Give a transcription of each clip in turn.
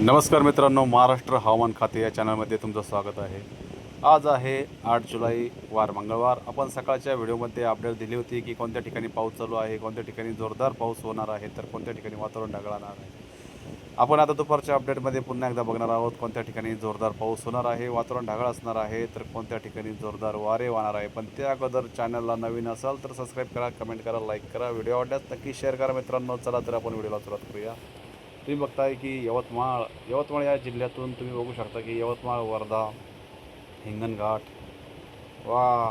नमस्कार मित्रांनो महाराष्ट्र हवामान खाते या चॅनलमध्ये तुमचं स्वागत आहे. आज आहे आठ जुलै वार मंगळवार. आपण सकाळच्या व्हिडिओमध्ये अपडेट दिली होती की कोणत्या ठिकाणी पाऊस चालू आहे कोणत्या ठिकाणी जोरदार पाऊस होणार आहे तर कोणत्या ठिकाणी वातावरण ढगाळणार आहे. आपण आता दुपारच्या अपडेटमध्ये पुन्हा एकदा बघणार आहोत कोणत्या ठिकाणी जोरदार पाऊस होणार आहे वातावरण ढगाळ असणार आहे तर कोणत्या ठिकाणी जोरदार वारे वाहणार आहे. पण त्या अगोदर चॅनलला नवीन असाल तर सबस्क्राईब करा कमेंट करा लाईक करा. व्हिडिओ आवडल्यास नक्की शेअर करा मित्रांनो. चला तर आपण व्हिडिओला सुरुवात करूया. तुम्ही बघताय की यवतमाळ यवतमाळ या जिल्ह्यातून तुम्ही बघू शकता की यवतमाळ वर्धा हिंगणघाट वा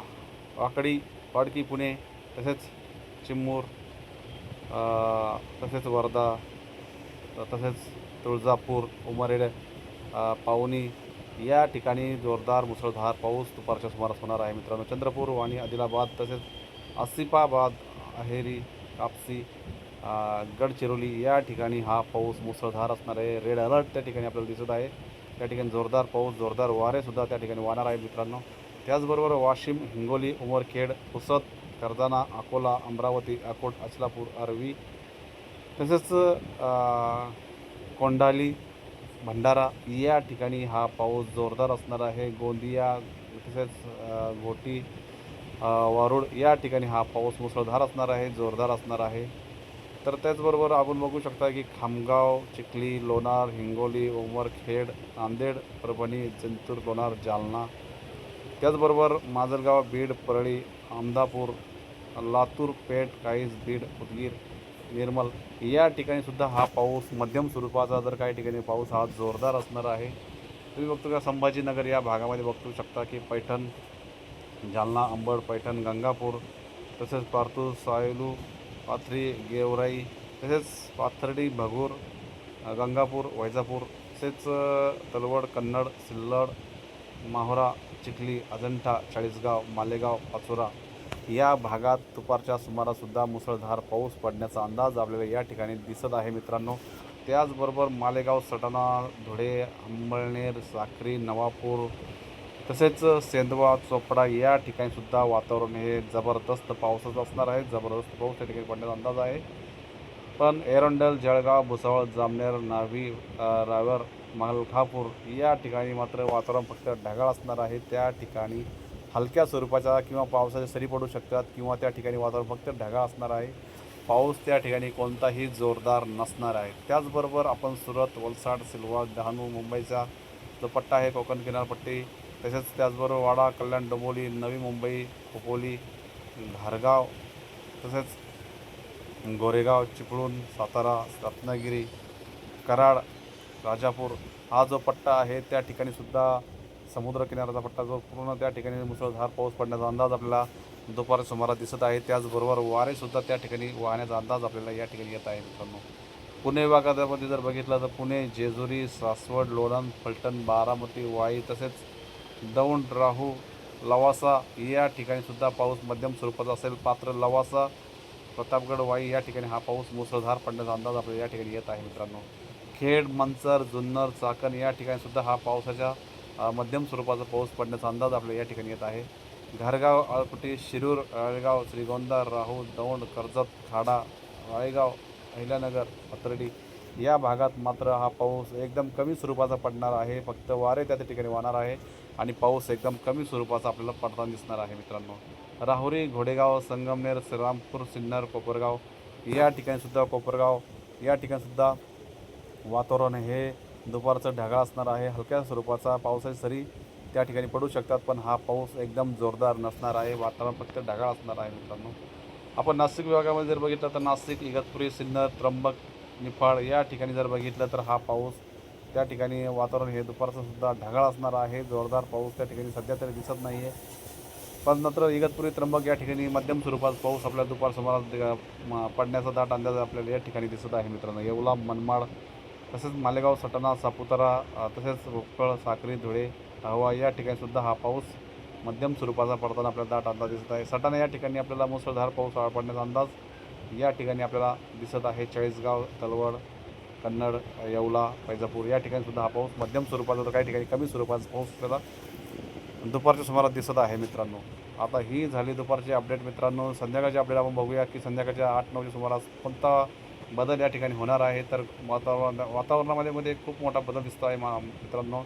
वाकडी वाडकी पुणे तसेच चिमूर तसेच वर्धा तसेच तुळजापूर उमरेड पावनी या ठिकाणी जोरदार मुसळधार पाऊस दुपारच्या सुमारास होणार आहे. मित्रांनो चंद्रपूर वाणी आदिलाबाद तसेच आसिफाबाद अहेरी कापसी गडचिरोली या ठिकाणी हा पाऊस मुसळधार असणार आहे. रेड अलर्ट त्या ठिकाणी आपल्याला दिसत आहे. त्या ठिकाणी जोरदार पाऊस जोरदार वारेसुद्धा त्या ठिकाणी वाहणार आहे मित्रांनो. त्याचबरोबर वाशिम हिंगोली उमरखेड पुसद कर्जाना अकोला अमरावती अकोट अचलापूर आर्वी तसेच कोंडाली भंडारा या ठिकाणी हा पाऊस जोरदार असणार आहे. गोंदिया तसेच घोटी वारुड या ठिकाणी हा पाऊस मुसळधार असणार आहे जोरदार असणार आहे. तर त्याचबरोबर आपण बघू शकता की खामगाव चिखली लोणार हिंगोली उमरखेड नांदेड परभणी जिंतूर लोणार जालना. त्याचबरोबर माजलगाव बीड परळी अहमदापूर लातूर पेठ काईस बीड उदगीर निर्मल या ठिकाणी सुद्धा हा पाऊस मध्यम स्वरूपाचा जर काही ठिकाणी पाऊस हा जोरदार असणार आहे तुम्ही बघतो का संभाजीनगर या भागामध्ये बघतो शकता की पैठण जालना अंबड पैठण गंगापूर तसेच पारतूर सायलू पाथरी गेवराई तसेच पाथर्डी भगूर गंगापूर वैजापूर तसेच तलवड कन्नड सिल्लड माहोरा चिखली अजंठा चाळीसगाव मालेगाव पाचोरा या भागात दुपारच्या सुमारासुद्धा मुसळधार पाऊस पडण्याचा अंदाज आपल्याला या ठिकाणी दिसत आहे मित्रांनो. त्याचबरोबर मालेगाव सटाणा धुळे अंबळनेर साक्री नवापूर तसेच सेंदवा चोपडा या ठिकाणीसुद्धा वातावरण हे जबरदस्त पावसाचं असणार आहे. जबरदस्त पाऊस त्या ठिकाणी पडण्याचा अंदाज आहे. पण एरंडल जळगाव भुसावळ जामनेर नावी अ, रावेर मलकापूर या ठिकाणी मात्र वातावरण फक्त ढगाळ असणार आहे. त्या ठिकाणी हलक्या स्वरूपाच्या किंवा पावसाच्या सरी पडू शकतात किंवा त्या ठिकाणी वातावरण फक्त ढगाळ असणार आहे. पाऊस त्या ठिकाणी कोणताही जोरदार नसणार आहे. त्याचबरोबर आपण सुरत वलसाड सिल्वा डहाणू मुंबईचा जो पट्टा आहे कोकण किनारपट्टी तसेच त्याचबरोबर वाडा कल्याण डोंबोली नवी मुंबई खोपोली धारगाव तसेच गोरेगाव चिपळूण सातारा रत्नागिरी कराड राजापूर हा जो पट्टा आहे त्या ठिकाणी सुद्धा समुद्र किनाऱ्याचा पट्टा जो पूर्ण त्या ठिकाणी मुसळधार पाऊस पडण्याचा अंदाज आपल्याला दुपार सुमारास दिसत आहे. त्याचबरोबर वारेसुद्धा त्या ठिकाणी वाहण्याचा अंदाज आपल्याला या ठिकाणी येत आहे मित्रांनो. पुणे विभागामध्ये जर बघितलं तर पुणे जेजुरी सासवड लोणंद फलटण बारामती वाई तसेच दौंड राहू लवासा या ठिकाणीसुद्धा पाऊस मध्यम स्वरूपाचा असेल. पात्र लवासा प्रतापगड वाई या ठिकाणी हा पाऊस मुसळधार पडण्याचा अंदाज आपल्याला या ठिकाणी येत आहे मित्रांनो. खेड मंचर जुन्नर चाकण या ठिकाणीसुद्धा हा पावसाच्या मध्यम स्वरूपाचा पाऊस पडण्याचा अंदाज आपल्याला या ठिकाणी येत आहे. घरगाव आळकुटी शिरूर आळगाव श्रीगोंदा राहू दौंड कर्जत खाडा राळेगाव अहिल्यानगर पत्रडी या भागात मात्र हा पाऊस एकदम कमी स्वरूपाचा पडणार आहे. फक्त वारे त्या ठिकाणी वाहणार आहे आणि पाऊस एकदम कमी स्वरूपाचा आपल्याला पडताना दिसणार आहे मित्रांनो. राहुरी घोडेगाव संगमनेर श्रीरामपूर सिन्नर कोपरगाव या ठिकाणीसुद्धा कोपरगाव या ठिकाणीसुद्धा वातावरण हे दुपारचं ढगाळ असणार आहे. हलक्या स्वरूपाचा पावसाची सरी त्या ठिकाणी पडू शकतात पण हा पाऊस एकदम जोरदार नसणार आहे. वातावरण फक्त ढगाळ असणार आहे मित्रांनो. आपण नाशिक विभागामध्ये जर बघितलं तर नाशिक इगतपुरी सिन्नर त्र्यंबक निफाड या ठिकाणी जर बघितलं तर हा पाऊस त्या ठिकाणी वातावरण हे दुपारचं सुद्धा ढगाळ असणार आहे. जोरदार पाऊस त्या ठिकाणी सध्या तरी दिसत नाही आहे पण नंतर इगतपुरी त्र्यंबक या ठिकाणी मध्यम स्वरूपात पाऊस आपल्या दुपार सुमारास पडण्याचा दाट अंदाज आपल्याला या ठिकाणी दिसत आहे मित्रांनो. येवला मनमाड तसेच मालेगाव सटाणा सापुतारा तसेच भोकळ साक्री धुळे हवा या ठिकाणी सुद्धा हा पाऊस मध्यम स्वरूपाचा पडताना आपल्याला दाट अंदाज दिसत आहे. सटाणा या ठिकाणी आपल्याला मुसळधार पाऊस पडण्याचा अंदाज या ठिकाणी आपल्याला दिसत आहे चाळीसगाव तलवड कन्नड येवला फैजापूर या ठिकाणी सुद्धा हा पाऊस मध्यम स्वरूपाचा तर काही ठिकाणी कमी स्वरूपाचा पाऊस आपल्याला दुपारच्या सुमारास दिसत आहे मित्रांनो. आता ही झाली दुपारची अपडेट मित्रांनो. संध्याकाळची अपडेट आपण बघूया की संध्याकाळच्या आठ नऊच्या सुमारास कोणता बदल या ठिकाणी होणार आहे. तर वातावरण वातावरणामध्ये मध्ये खूप मोठा बदल दिसतो आहे मा मित्रांनो.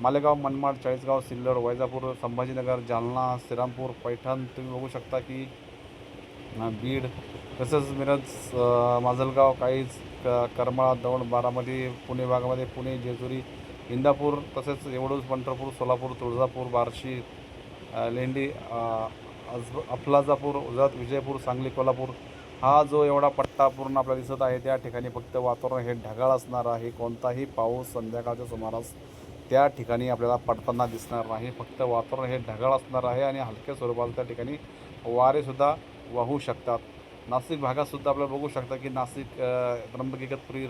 मालेगाव मनमाड चाळीसगाव सिल्लड वैजापूर संभाजीनगर जालना श्रीरामपूर पैठण तुम्ही बघू शकता की बीड. तसंच मिरज माजलगाव काहीच क करमाळा दौंड बारामती पुणे भागामध्ये पुणे जेजुरी इंदापूर तसेच एवढूच पंढरपूर सोलापूर तुळजापूर बार्शी लेंडी अज अफलाजापूर उजत विजयपूर सांगली कोल्हापूर. हा जो एवढा पट्टा पूर्ण आपल्याला दिसत आहे त्या ठिकाणी फक्त वातावरण हे ढगाळ असणार आहे. कोणताही पाऊस संध्याकाळच्या सुमारास त्या ठिकाणी आपल्याला पडताना दिसणार नाही. फक्त वातावरण हे ढगाळ असणार आहे आणि हलक्या स्वरूपात त्या ठिकाणी वारेसुद्धा वाहू शकतात. नाशिक भागातसुद्धा आपल्याला बघू शकता की नाशिक अ,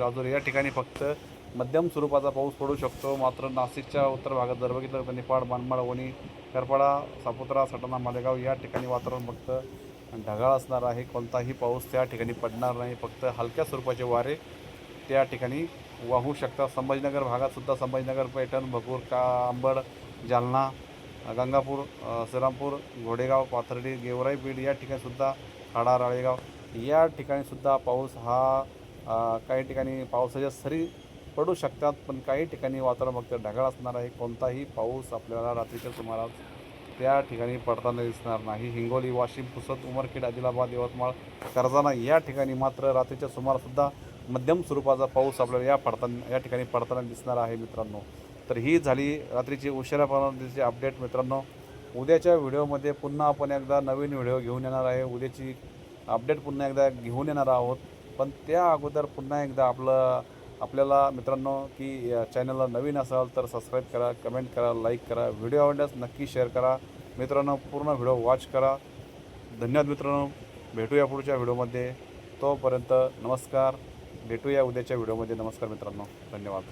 राजूर या ठिकाणी फक्त मध्यम स्वरूपाचा पाऊस पडू शकतो. मात्र नाशिकच्या उत्तर भागात जर बघितलं तर निफाड मनमाड वणी करपाडा सापुत्रा सटाणा मालेगाव या ठिकाणी वातावरण फक्त ढगाळ असणार आहे. कोणताही पाऊस त्या ठिकाणी पडणार नाही. फक्त हलक्या स्वरूपाचे वारे त्या ठिकाणी वाहू शकतात. संभाजीनगर भागातसुद्धा संभाजीनगर पैठण भगूर का अंबड जालना गंगापूर अ, श्रीरामपूर घोडेगाव पाथर्डी गेवराई बीड या ठिकाणीसुद्धा खाडा राळेगाव या ठिकाणीसुद्धा पाऊस हा काही ठिकाणी पावसाच्या सरी पडू शकतात पण काही ठिकाणी वातावरण फक्त ढगाळ असणार आहे. कोणताही पाऊस आपल्याला रात्रीच्या सुमारास त्या ठिकाणी पडताना दिसणार नाही. हिंगोली वाशिम पुसद उमरखेड आदिलाबाद यवतमाळ कर्जाना या ठिकाणी मात्र रात्रीच्या सुमारासुद्धा मध्यम स्वरूपाचा पाऊस आपल्याला या पडताना या ठिकाणी पडताना दिसणार आहे मित्रांनो. तर ही झाली रात्रीची उशिरापर्यंतची अपडेट मित्रांनो उद्याच्या व्हिडिओमध्ये पुन्हा आपण एकदा नवीन व्हिडिओ घेऊन येणार आहे. उद्याची अपडेट पुन्हा एकदा घेऊन येणार आहोत. पण त्या अगोदर पुन्हा एकदा आपलं आपल्याला मित्रांनो की या चॅनलला नवीन असाल तर सबस्क्राईब करा कमेंट करा लाईक करा व्हिडिओ आवडल्यास नक्की शेअर करा. मित्रांनो पूर्ण व्हिडिओ वॉच करा. धन्यवाद मित्रांनो. भेटूया पुढच्या व्हिडिओमध्ये. तोपर्यंत नमस्कार. भेटूया उद्याच्या व्हिडिओमध्ये. नमस्कार मित्रांनो. धन्यवाद.